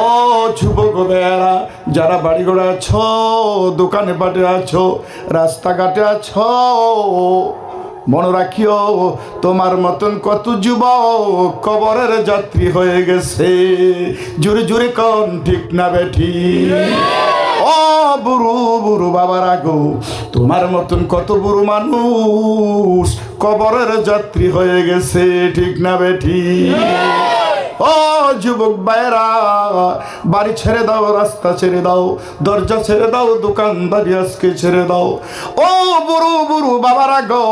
ও যুবক ভাইয়ারা যারা বাড়ি ঘরে আছো, দোকানে পাটে আছো, রাস্তাঘাটে আছো, মনে রাখিও, তোমার মতন কত যুবক কবরের যাত্রী হয়ে গেছে। জুড়ে জুড়ে কন, ঠিক না বেঠি? ও বুড়ো বুড়ো বাবার আগো তোমার মতন কত বুড়ো মানুষ কবরের যাত্রী হয়ে গেছে, ঠিক না বেঠি? ও যুবক ভাইরা বাড়ি ছেড়ে দাও, রাস্তা ছেড়ে দাও, দরজা ছেড়ে দাও, দোকানদারি আজকে ছেড়ে দাও। ও বুড়ো বুড়ো বাবারা গো,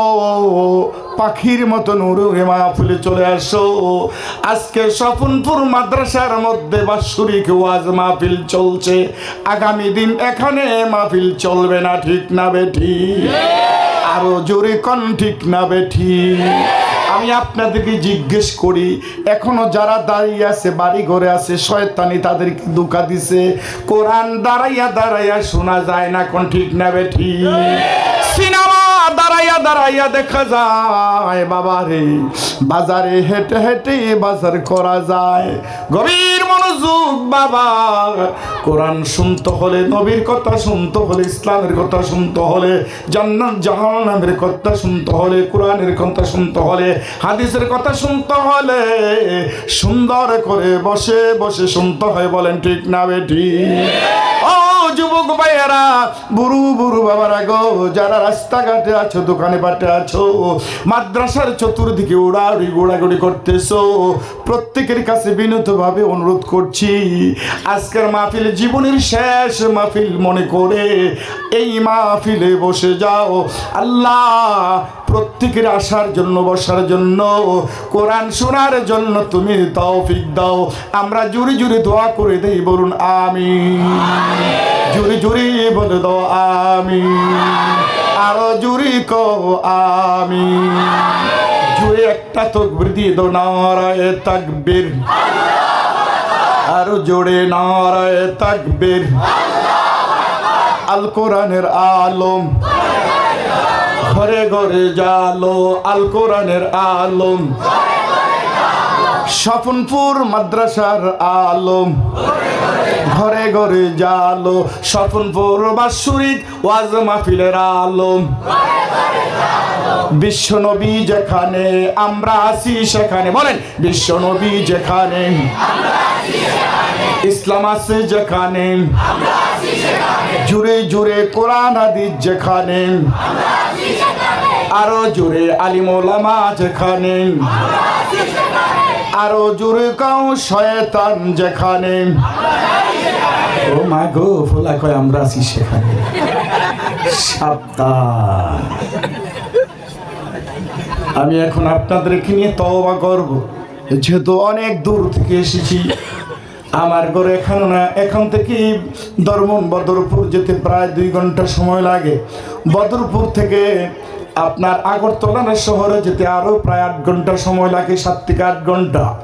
পাখির মতন উড়ে মাহফিলে চলে আসো। আজকে স্বপনপুর মাদ্রাসার মধ্যে বাৎসরিক ওয়াজ মাহফিল চলছে। আগামী দিন এখানে মাহফিল চলবে না, ঠিক না বেঠি? আরও জোরে কন, ঠিক না বেঠি? আমি আপনাদেরকে জিজ্ঞেস করি, এখনও যারা দাঁড়িয়ে আছে বাড়ি ঘরে আছে, শয়তানি তাদেরকে দুকা দিছে। কোরআন দাঁড়াইয়া দাঁড়াইয়া শোনা যায় না, কোন ঠিক নেবে ঠিক? সিনেমা দাঁড়াইয়া দাঁড়াইয়া দেখা যায়, বাবা রে। বাজারে হেঁটে হেঁটে বাজার করা যায়। গভীর মনোযোগ, বাবা। কোরআন শুনতে হলে, নবীর কথা শুনতে হলে, ইসলামের কথা শুনতে হলে, জান্নাত, জাহান্নামের কথা শুনতে হলে, কোরআনের কথা শুনতে হলে, হাদিসের কথা শুনতে হলে, সুন্দর করে বসে বসে শুনতে হয়, বলেন ঠিক না বেটি ও যুবক ভাইয়েরা, বুড়ু বুড়ু বাবারা গো, যারা রাস্তাঘাটে আছো, দোকানে পাটে আছো, মাদ্রাসার চতুর্দিকে উড়াউড়ি গোড়াগুড়ি করতেছো, প্রত্যেকের কাছে বিনীতভাবে অনুরোধ করছি, আজকের মাহফিল জীবনের শেষ মাহফিল মনে করে এই মাহফিলে বসে যাও। আল্লাহ, প্রত্যেকের আসার জন্য, বসার জন্য, কোরআন শোনার জন্য তুমি তৌফিক দাও। আমরা জুড়ে জুড়ে দোয়া করে দেই, বলুন আমি জুড়ে জুড়ে বলে আমি। আরও জুড়ি কো আমি। জুড়ে একটা তকবির দিয়ে দাও নারায় তাকবীর। আরও জোরে নারায় তাকবীর। আল কোরআনের আলম। ঘরে ঘরে জালো আল কোরআনের আলম। স্বপনপুর মাদ্রাসার আলম। ঘরে ঘরে জালো, স্বপনপুর বাৎসরিক ওয়াজ মাহফিলের আলম। বিশ্বনবী যেখানে, আমরা আছি সেখানে। বলেন, বিশ্বনবী যেখানে, ইসলাম আছে যেখানে, জুড়ে জুড়ে কোরআন, হাদিস যেখানে, আরও জুড়ে আলিমোলামা যেখানে আরও জুড়ে কাউ শয়তান যেখানে। ও মা গো ফোলা কয়, আমরা আছি সেখানে। সাবধান। আমি এখন আপনাদেরকে নিয়ে তওবা করব। যেহেতু অনেক দূর থেকে এসেছি, আমার ঘরে এখানে না, এখান থেকে দরমন বদরপুর যেতে প্রায় দুই ঘণ্টা সময় লাগে। বদরপুর থেকে আপনার আগরতলা শহরে যেতে আরও প্রায় আট ঘণ্টা সময় লাগে সাত থেকে আট ঘণ্টা।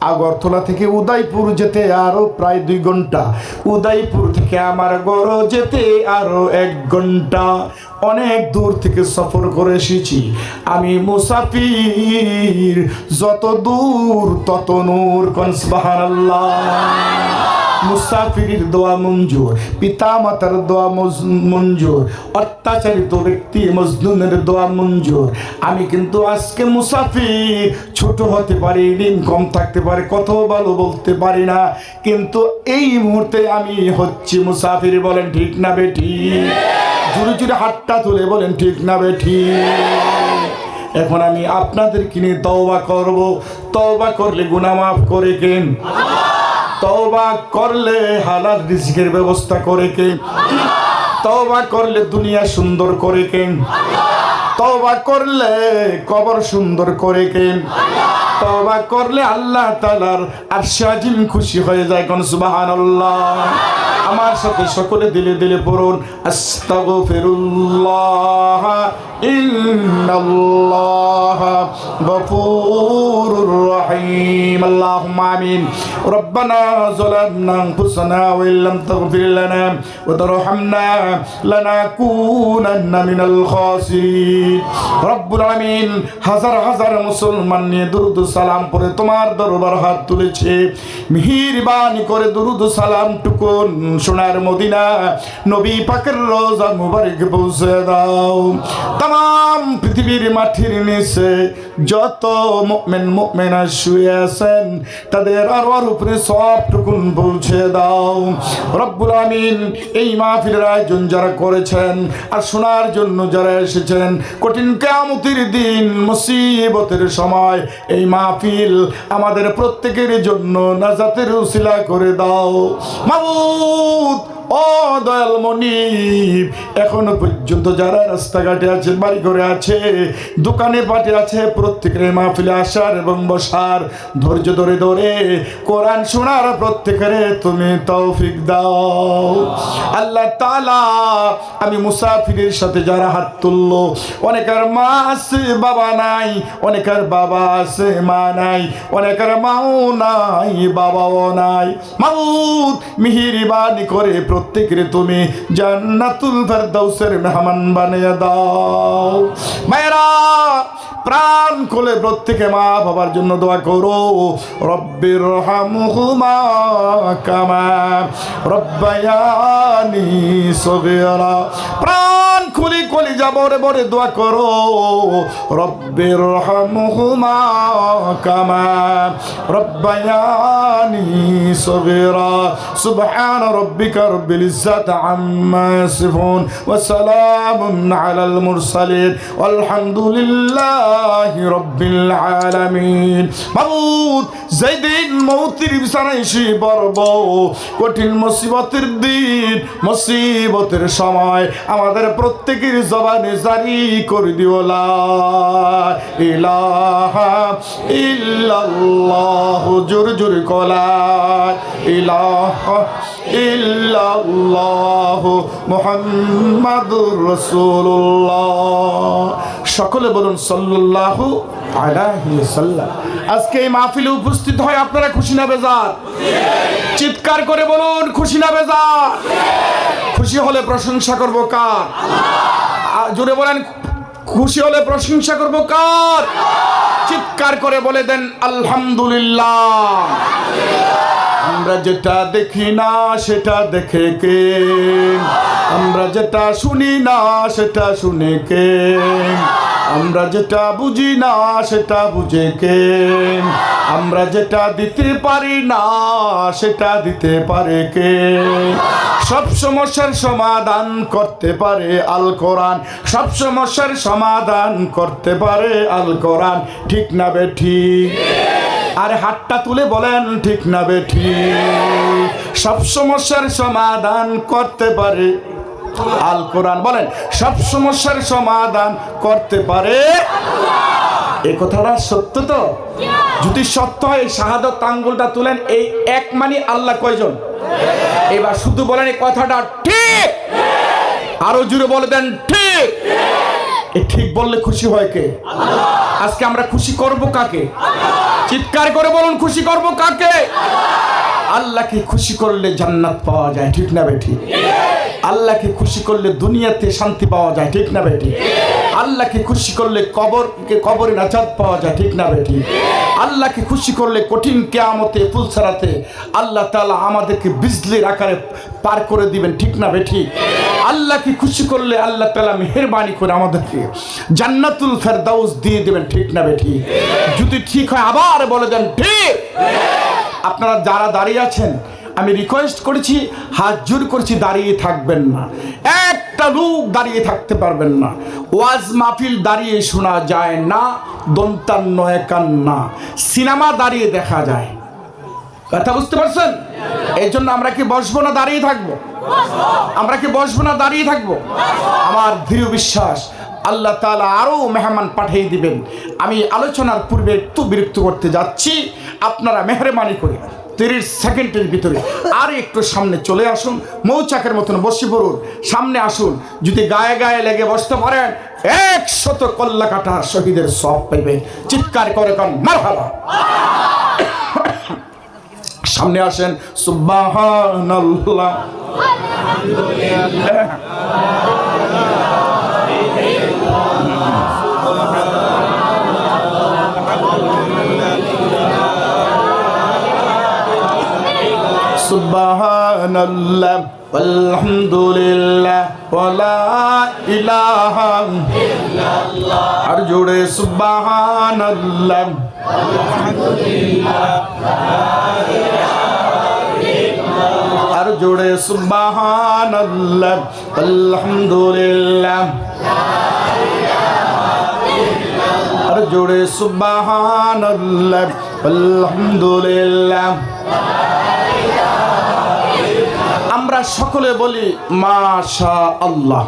আগরতলা থেকে উদয়পুর যেতে আরও প্রায় দুই ঘণ্টা। উদয়পুর থেকে আমার গড় যেতে আরও এক ঘণ্টা। অনেক দূর থেকে সফর করে এসেছি। আমি মুসাফির, যত দূর তত নূর কনসবাহান মুসাফির দোয়া মঞ্জুর পিতা মাতার দোয়া মঞ্জুর, অত্যাচারিত ব্যক্তি মজনুনের দোয়া মঞ্জুর। আমি কিন্তু আজকে মুসাফির, ছোট হতে পারি ঋণ কম থাকতে পারে, কত ভালো বলতে পারি না। কিন্তু এই মুহূর্তে আমি হচ্ছি মুসাফির, বলেন ঠিক না বেটি জুড়ে জুড়ে হাতটা তুলে বলেন ঠিক না বেঠি। এখন আমি আপনাদের কিনে তওবা করব। তওবা করলে গুনাহ মাফ করে কেন তওবা করলে হালাল রিজিকের ব্যবস্থা করে কে? তওবা করলে দুনিয়া সুন্দর করে কে? তওবা করলে কবর সুন্দর করে কে? তওবা করলে আল্লাহ তালার আর সাজিম খুশি হয়ে যায় কোন সুবহানাল্লাহ। আমার সাথে সকলে দিলে দিলে পড়ুন আস্তাগফিরুল্লাহ ইন্নাল্লাহ গফুরুর রহিম اللهم آمين ربنا ظلمنا أنفسنا وإن لم تغفر لنا وترحمنا لنكونن من الخاسرين رب العالمين হাজার হাজার মুসলমান নিয়ে দুরুদ সালাম পরে তোমার দরবার হাত তুলেছে মিহিরবানি করে দুরুদ সালাম টুকুন সোনার মদিনা, নবী পাকের রোজা মুবারক পৌঁছে দাও। তাম পৃথিবীর মাটির নিচে যত মুমিন, মুমিনা শুয়ে আছেন, তাদের আরওয়ার উপরে সব টুকুন পৌঁছে দাও। রব্বুল আমিন এই মাহফিলের আয়োজন যারা করেছেন আর শোনার জন্য যারা এসেছেন, কঠিন কেয়ামতির দিন, মুসিবতের সময় এই মাহফিল আমাদের প্রত্যেকের জন্য নাজাতের উসিলা করে দাও। Oh. ও দয়াল মনিব, এখনও পর্যন্ত যারা রাস্তাঘাটে আছে, বাড়ি ঘরে আছে, দোকানে পাটে আছে, প্রত্যেকের মাহফিলে আসার এবং বসার, ধৈর্য ধরে ধরে কোরআন শোনার প্রত্যেকের তুমি তৌফিক দাও। আল্লাহ তালা আমি মুসাফিরের সাথে যারা হাত তুললো, অনেকের মা আছে, বাবা নাই, অনেকের বাবা আছে, মা নাই, অনেকের মাও নাই, বাবাও নাই। মাউদ মিহিরিবানি করে প্রত্যেকের তুমি জান্নাতুল ফেরদাউসের মেহমান বানিয়ে দাও। মায়েরা প্রাণ খুলে প্রত্যেকে মা বাবার জন্য দোয়া করো। রব্বির রহমহুমা কামা রব্বায়ানি সগীরা। প্রাণ খুলি খুলি যাব রে বরে দোয়া করো। রব্বির রহমহুমা কামা রব্বায়ানি সগীরা। সুবহান রব্বিকা রব্বিল ইজ্জাতি আম্মা ইয়াসিফুন। ওয়া সালামুন আলাল মুরসালিন। আলহামদুলিল্লাহি রব্বিল আলামিন। মাবুদ যেদিন মৌতির বিছানায় শুয়ে পড়ব, কঠিন মুসিবতের দিন, মুসিবতের সময় আমাদের প্রত্যেকের জবানে জারি করে দিও, লা ইলাহা ইল্লাল্লাহ, জোর জোর কলা ইলাহা ইল্লাল্লাহ মুহাম্মাদুর রাসূলুল্লাহ। সকলে বলুন, সাল্লাল্লাহু আলাইহি সাল্লাম আজকে এই মাহফিলে উপস্থিত হয় আপনারা খুশি না বেজার? চিৎকার করে বলুন, খুশি না বেজার? খুশি হলে প্রশংসা করব কার? জোরে বলেন, খুশি হলে প্রশংসা করব কার? চিৎকার করে বলে দেন, আলহামদুলিল্লাহ। আমরা যেটা দেখি না, সেটা দেখে কে? আমরা যেটা শুনি না, সেটা শুনে কে? আমরা যেটা বুঝি না, সেটা বুঝে কে? আমরা যেটা দিতে পারি না, সেটা দিতে পারে কে? সব সমস্যার সমাধান করতে পারে আল কোরআন। সব সমস্যার সমাধান করতে পারে আল কোরআন। ঠিক না বে ঠিক? আর হাতটা তুলে বলেন, ঠিক না বেঠি? সব সমস্যার সমাধান করতে পারে। আল কোরআন বলেন, সব সমস্যার সমাধান করতে পারে। এই কথাটা সত্য তো? যদি সত্য হয় শাহাদত আঙ্গুলটা তুলেন, এই এক মানি আল্লাহ কয়জন? এবার শুধু বলেন, এই কথাটা ঠিক? আরও জুড়ে বলে দেন ঠিক? এ ঠিক বললে খুশি হয় কে? আজকে আমরা খুশি করব কাকে? চিৎকার করে বলুন, খুশি করব কাকে? আল্লাহকে খুশি করলে জান্নাত পাওয়া যায়, ঠিক না বেঠি আল্লাহকে খুশি করলে দুনিয়াতে শান্তি পাওয়া যায়, ঠিক না বেঠি আল্লাহকে খুশি করলে কবরকে কবরে নাজাত পাওয়া যায়, ঠিক না বেটি আল্লাহকে খুশি করলে কঠিন কেয়ামতে ফুলসারাতে আল্লাহ তালা আমাদেরকে বিজলির আকারে পার করে দিবেন, ঠিক না বেঠি আল্লাহকে খুশি করলে আল্লাহ তালা মেহেরবানি করে আমাদেরকে জান্নাতুল ফেরদাউস দিয়ে দেবেন, ঠিক না বেঠি যদি ঠিক হয় আবার বলে দেন, ঠিক। আপনারা যারা দাঁড়িয়ে আছেন আমি রিকোয়েস্ট করেছি, হাত জোর করছি, দাঁড়িয়ে থাকবেন না। একটা লোক দাঁড়িয়ে থাকতে পারবেন না। ওয়াজ মাহফিল দাঁড়িয়ে শোনা যায় না, দন্তান দন্তান্ন একান্না সিনেমা দাঁড়িয়ে দেখা যায়। কথা বুঝতে পারছেন? এই জন্য আমরা কি বসবো না দাঁড়িয়ে থাকব? আমরা কি বসবো না দাঁড়িয়ে থাকব? আমার দৃঢ় বিশ্বাস, আল্লাহ তাআলা আরও মেহমান পাঠিয়ে দিবেন। আমি আলোচনার পূর্বে একটু বিরক্ত করতে যাচ্ছি। আপনারা মেহরবানি করে। তিরিশ সেকেন্ডের ভিতরে আর একটু সামনে চলে আসুন, মৌচাকের মতন বসে পড়ুন, সামনে আসুন, যদি গায়ে গায়ে লেগে বসতে পারেন, একশত কল্লা কাটা শহীদের সব পাইবেন। চিৎকার করে কন, মারহাবা। সামনে আসেন, সুবহানাল্লাহ। সুবহানাল্লাহ আলহামদুলিল্লাহ ওয়ালা ইলাহা আর জোরে সুবহানাল্লাহ। আর জোরে সুবহানাল্লাহ আলহামদুলিল্লাহ আর জোরে সুবহানাল্লাহ আলহামদুলিল্লাহ আমরা সকলে বলি মাশা আল্লাহ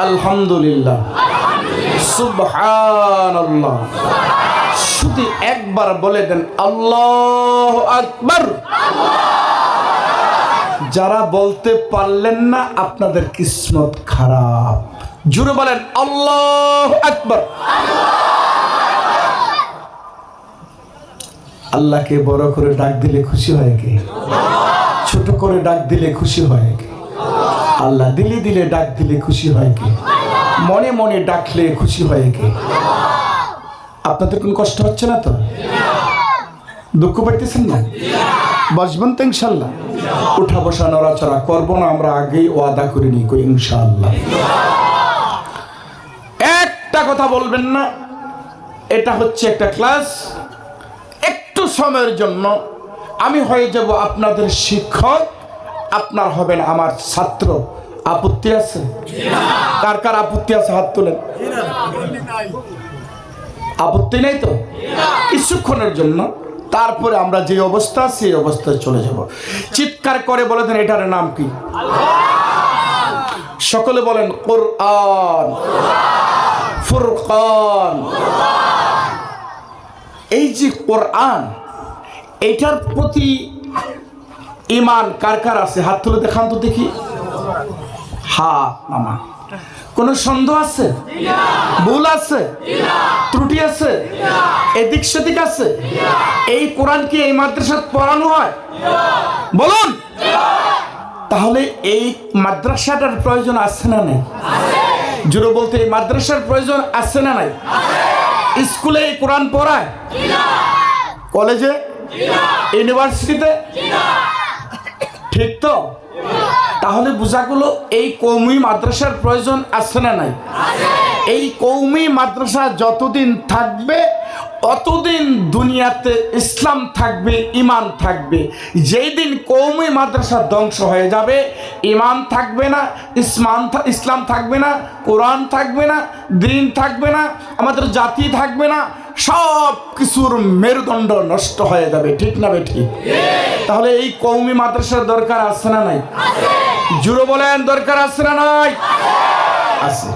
আলহামদুলিল্লাহ। সুবহানাল্লাহ। শুধু একবার বলে দেন, আল্লাহ আকবার। যারা বলতে পারলেন না, আপনাদের কিসমত খারাপ। জুড়ে বলেন, আল্লাহ আকবার। আল্লাহকে বড় করে ডাক দিলে খুশি হয় কে? ছোট করে ডাক দিলে খুশি হয় কে? আল্লাহ দিলে দিলে ডাক দিলে খুশি হয় কে? মনে মনে ডাকলে খুশি হয় কে? আপনাদের কোনো কষ্ট হচ্ছে না তো? দুঃখ পাইতেছেন না? বসবেন তো ইনশাল্লাহ। উঠা বসা নড়াচড়া করব না, আমরা আগেই ওয়াদা করে নিই কই ইনশাল্লাহ। একটা কথা বলবেন না, এটা হচ্ছে একটা ক্লাস। একটু সময়ের জন্য আমি হয়ে যাব আপনাদের শিক্ষক, আপনার হবেন আমার ছাত্র। আপত্তি আছে? কার কার আপত্তি আছে হাত তোলেন? আপত্তি নেই তো? কিছুক্ষণের জন্য। তারপরে আমরা যে অবস্থা, সেই অবস্থায় চলে যাব। চিৎকার করে বলে দেন, এটার নাম কি? সকলে বলেন, কোরআন। ফুরকান। এই যে কোরআন এটার প্রতি ইমান কার কার আছে? হাত তুলে দেখান তো দেখি। হা, মামা। কোন সন্দেহ আছে? ভুল আছে? ত্রুটি আছে? এদিক সেদিক আছে? এই কোরআন কি এই মাদ্রাসাত পড়ানো হয়? বলুন। তাহলে এই মাদ্রাসাটার প্রয়োজন আছে না নাই? জুড়ে বলতে, এই মাদ্রাসার প্রয়োজন আছে না নাই? স্কুলে এই কোরআন পড়ায়? কলেজে? ইউনিভার্সিটিতে? ঠিক তো? তাহলে বোঝাগুলো এই কৌমি মাদ্রাসার প্রয়োজন আছে না নাই? এই কৌমি মাদ্রাসা যতদিন থাকবে অতদিন দুনিয়াতে ইসলাম থাকবে ইমান থাকবে। যেই দিন কৌমি মাদ্রাসা ধ্বংস হয়ে যাবে ইমান থাকবে না ইসমান ইসলাম থাকবে না কোরআন থাকবে না দিন থাকবে না আমাদের জাতি থাকবে না সব কিছুর মেরুদণ্ড নষ্ট হয়ে যাবে। ঠিক না বে ঠিক তাহলে এই কৌমি মাদ্রাসার দরকার আছে না নাই? জুড়ে বলেন দরকার আছে না নাই? আছে।